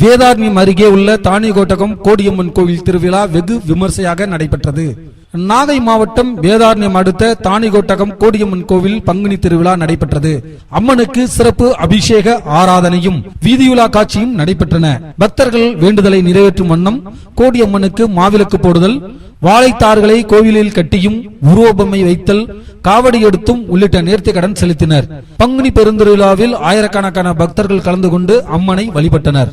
வேதாரண்யம் அருகே உள்ள தானிகோட்டகம் கோடியம்மன் கோவில் திருவிழா வெகு விமர்சையாக நடைபெற்றது. நாகை மாவட்டம் வேதாரண்யம் அடுத்த தானிகோட்டகம் கோடியம்மன் கோவில் பங்குனி திருவிழா நடைபெற்றது. அம்மனுக்கு சிறப்பு அபிஷேக ஆராதனையும் வீதியுலா காட்சியும் நடைபெற்றன. பக்தர்கள் வேண்டுதலை நிறைவேற்றும் வண்ணம் கோடியம்மனுக்கு மாவிளக்கு போடுதல் வாழைத்தார்களை கோவிலில் கட்டியும் உருவபொம்மை வைத்தல் காவடி எடுத்தும் உள்ளிட்ட நேர்த்தி கடன் செலுத்தினர். பங்குனி பெருந்திருவிழாவில் ஆயிரக்கணக்கான பக்தர்கள் கலந்து கொண்டு அம்மனை வழிபட்டனர்.